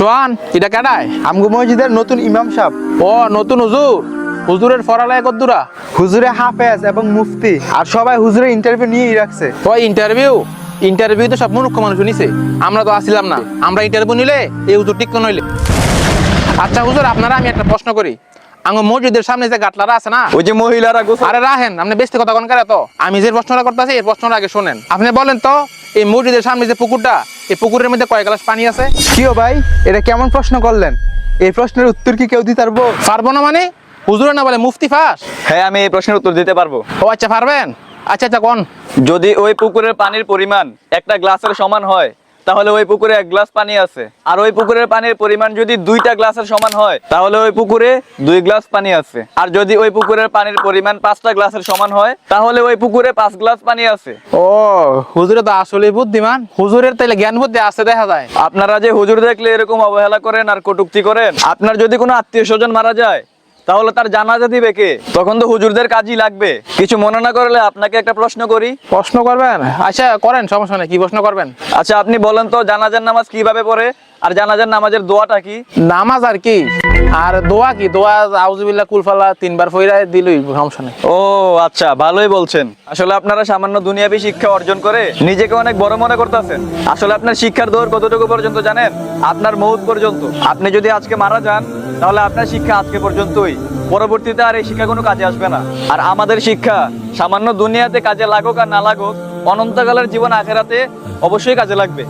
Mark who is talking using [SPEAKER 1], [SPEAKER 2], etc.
[SPEAKER 1] Schwann এটা কেডায়
[SPEAKER 2] আমগো মসজিদের নতুন ইমাম সাহেব।
[SPEAKER 1] ও নতুন হুজুর? হুজুরের ফরালায় কদ্দুরা
[SPEAKER 2] হুজুরে হাফেজ এবং মুফতি। আর সবাই হুজুরের ইন্টারভিউ নিয়েই রাখছে।
[SPEAKER 1] ও ইন্টারভিউ ইন্টারভিউ তো সব মূর্খ মানুষ নিছে আমরা তো আসিলাম না। আমরা ইন্টারভিউ নিলে এই হুজুর ঠিক নইলে। আচ্ছা হুজুর আপনারা আমি একটা প্রশ্ন করি। আঙ্গ মসজিদের সামনে যে গাটলারা আছে না?
[SPEAKER 3] ওই যে মহিলারা
[SPEAKER 1] আরে রাহেন আপনি বেশি কথা কোন তো? আমি যে প্রশ্নটা করতেছি এই প্রশ্নটা আগে শোনেন। আপনি বলেন তো এই মসজিদের সামনে যে পুকুরটা এই পুকুরের মধ্যে কয় গ্লাস পানি আছে?
[SPEAKER 2] কিও ভাই এটা কেমন প্রশ্ন করলেন? এই প্রশ্নের উত্তর কি কেউ দিতে পারব?
[SPEAKER 1] পারব না মানে? হুজুরে না বলে মুফতি ফাস?
[SPEAKER 3] হ্যাঁ আমি এই প্রশ্নের উত্তর দিতে পারব।
[SPEAKER 1] ও আচ্ছা পারবেন? আচ্ছা আচ্ছা কোন।
[SPEAKER 3] যদি ওই পুকুরের পানির পরিমাণ একটা গ্লাসের সমান হয় তাহলে ওই পুকুরে এক গ্লাস পানি আছে। আর ওই পুকুরের পানির পরিমাণ যদি দুইটা গ্লাসের সমান হয় তাহলে ওই পুকুরে দুই গ্লাস পানি আছে। আর যদি ওই পুকুরের পানির পরিমাণ পাঁচটা গ্লাসের সমান হয় তাহলে ওই পুকুরে পাঁচ গ্লাস পানি আছে।
[SPEAKER 1] ও হুজুরে তো আসলে বুদ্ধিমান। হুজুরের তাইলে জ্ঞান বুদ্ধি আছে দেখা যায়।
[SPEAKER 3] আপনারা যে হুজুর দেখলে এরকম অবহেলা করেন আর কটুক্তি করেন আপনার যদি কোনো আত্মীয় স্বজন মারা যায় তাহলে তার জানাজা দিবে কে? তখন তো হুজুরদের কাজই লাগবে। কিছু মনে না করলে আপনাকে একটা প্রশ্ন করি।
[SPEAKER 1] প্রশ্ন করবেন? আচ্ছা করেন সমস্যা নেই কি প্রশ্ন করবেন?
[SPEAKER 3] আচ্ছা আপনি বলেন তো জানাজার নামাজ কীভাবে পড়ে? আর জানাজার নামাজের দোয়াটা কি?
[SPEAKER 1] নামাজ আর কি? আর দোয়া কি? দোয়া আউজুবিল্লাহ কুলফালা তিনবার ফইরা দিলই সমস্যা নেই।
[SPEAKER 3] ও আচ্ছা ভালোই বলছেন। আসলে আপনারা সামান্য দুনিয়াবি শিক্ষা অর্জন করে নিজেকে অনেক বড় মনে করতেছেন। আসলে আপনার শিক্ষার দৌড় কতটুকু পর্যন্ত জানেন? আপনার মৌত পর্যন্ত। আপনি যদি আজকে মারা যান তাহলে আপনার শিক্ষা আজকে পর্যন্তই। পরবর্তীতে আর এই শিক্ষা কোনো কাজে আসবে না। আর আমাদের শিক্ষা সামান্য দুনিয়াতে কাজে লাগুক আর না লাগুক, অনন্তকালের জীবন আখেরাতে অবশ্যই কাজে লাগবে।